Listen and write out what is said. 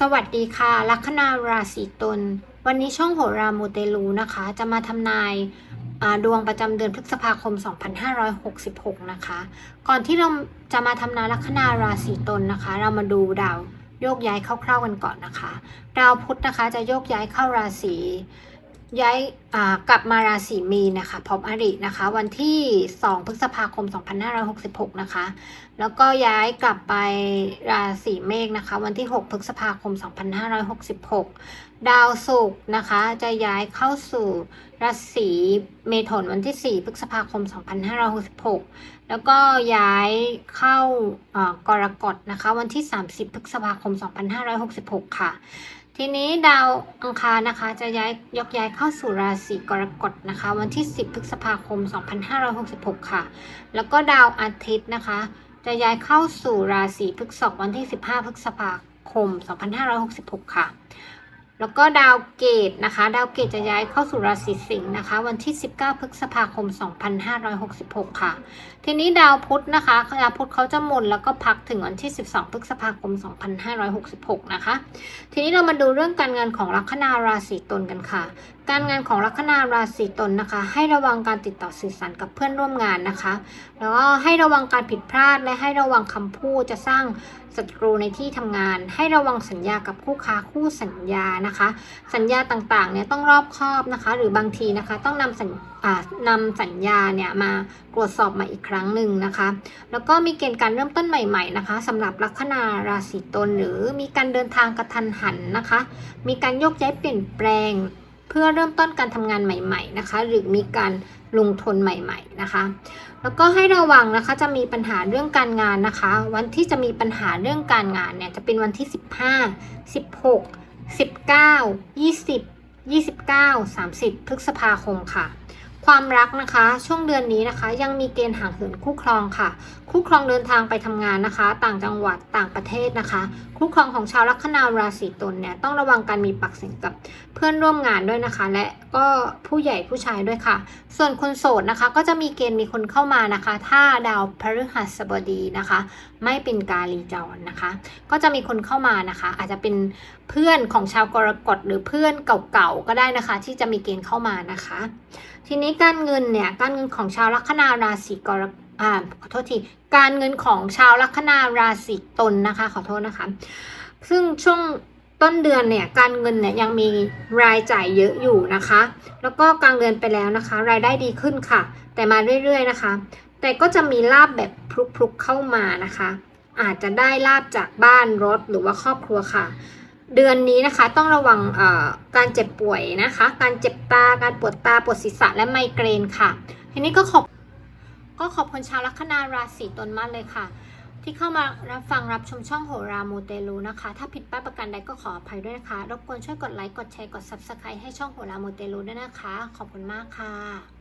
สวัสดีค่ะ ลัคนาราศีตุลวันนี้ช่องโหรามูเตลูนะคะ จะมาทำนายดวงประจำเดือนพฤษภาคม 2566 นะคะ ก่อนที่เราจะมาทำนายลัคนาราศีตุลนะคะ เรามาดูดาวโยกย้ายคร่าวๆกันก่อนนะคะ ดาวพุธนะคะจะโยกย้ายเข้าราศี ย้ายกลับมาราศีมีนนะคะพร้อมอรินะคะ วันที่ 2 พฤษภาคม 2566 นะคะ แล้วก็ย้ายกลับไปราศีเมษนะคะ วันที่ 6 พฤษภาคม 2566 ดาวศุกร์นะคะ จะย้ายเข้าสู่ราศีเมถุนวันที่ 4 พฤษภาคม 2566 แล้วก็ย้ายเข้ากรกฎนะคะ วันที่ 30 พฤษภาคม 2566 ค่ะ ทีนี้ดาวอังคารนะคะจะย้ายยกย้ายเข้าสู่ราศีกรกฎนะคะ วันที่ 10 พฤษภาคม 2566 ค่ะ แล้วก็ดาวอาทิตย์นะคะ จะย้ายเข้าสู่ราศีพฤษภวันที่ 15 พฤษภาคม 2566 ค่ะ แล้วก็ดาวเกตนะคะ ดาวเกตจะย้ายเข้าสู่ราศีสิงห์นะคะ วันที่ 19 พฤษภาคม 2566 ค่ะ ทีนี้ดาวพุธนะคะดาวพุธเขาจะหมดแล้วก็พักถึงวันที่ 12 พฤษภาคม 2566 นะคะ ทีนี้เรามาดูเรื่องการงานของลัคนาราศีตุลกันค่ะ การงานของลัคนาราศีตุลนะคะ ให้ระวังการติดต่อสื่อสารกับเพื่อนร่วมงานนะคะ แล้วก็ให้ระวังการผิดพลาดและให้ระวังคำพูดจะสร้างศัตรูในที่ทำงาน ให้ระวังสัญญากับคู่ค้าคู่สัญญานะคะ สัญญาต่างๆเนี่ยต้องรอบคอบนะคะ หรือบางทีนะคะต้องนำสัญนำสัญญาเนี่ยมาตรวจสอบม่อีกครั้งหนึ่งนะคะ แล้วก็มีเกณฑ์การเริ่มต้นใหม่ๆนะคะสำหรับลัคนาราศีตุลหรือมีการเดินทางกระทันหันนะคะ มีการโยกย้ายเปลี่ยนแปลง พื่อเริ่มต้นการทำงานใหม่ ๆนะคะ หรือมีการลงทุนใหม่ ๆนะคะ แล้วก็ให้ระวังนะคะจะมีปัญหาเรื่องการงานนะคะ วันที่จะมีปัญหาเรื่องการงานเนี่ยจะเป็นวันที่ 15 16 19 20 29 30 พฤษภาคมค่ะ ความรักนะคะ ช่วงเดือนนี้นะคะ ยังมีเกณฑ์ห่างเหินคู่ครองค่ะ คู่ครองเดินทางไปทำงานนะคะ ต่างจังหวัดต่างประเทศนะคะ คู่ครองของชาวลัคนาราศีตุลเนี่ยต้องระวังการมีปากเสียงกับเพื่อนร่วมงานด้วยนะคะ และ ก็ผู้ใหญ่ผู้ชายด้วยค่ะ ส่วนคนโสดนะคะก็จะมีเกณฑ์มีคนเข้ามานะคะ ถ้าดาวพฤหัสบดีนะคะ ไม่เป็นกาลีจรนะคะ ก็จะมีคนเข้ามานะคะ อาจจะเป็นเพื่อนของชาวกรกฎหรือเพื่อนเก่าๆก็ได้นะคะ ที่จะมีเกณฑ์เข้ามานะคะ ทีนี้การเงินเนี่ยการเงินของชาวลัคนาราศีกรกอ่าขอโทษทีการเงินของชาวลัคนาราศีตุลนะคะ ขอโทษนะคะ ซึ่งช่วง ต้นเดือนเนี่ยการเงินเนี่ยยังมีรายจ่ายเยอะอยู่นะคะ แล้วก็กลางเดือนไปแล้วนะคะ รายได้ดีขึ้นค่ะ แต่มาเรื่อยๆนะคะ แต่ก็จะมีลาบแบบพลุกๆเข้ามานะคะ อาจจะได้ลาบจากบ้านรถหรือว่าครอบครัวค่ะ เดือนนี้นะคะต้องระวังการเจ็บป่วยนะคะ การเจ็บตาการปวดตาปวดศีรษะและไมเกรนค่ะทีนี้ก็ขอบก็ขอบคุณชาวลัคนาราศีตุลมากเลยค่ะ ที่เข้ามารับฟังรับชมช่องโหรามูเตลูนะคะ ถ้าผิดพลาดประการใดก็ขออภัยด้วยนะคะ รบกวนช่วยกดไลค์ กดแชร์ กด subscribe ให้ช่องโหรามูเตลูด้วยนะคะ ขอบคุณมากค่ะ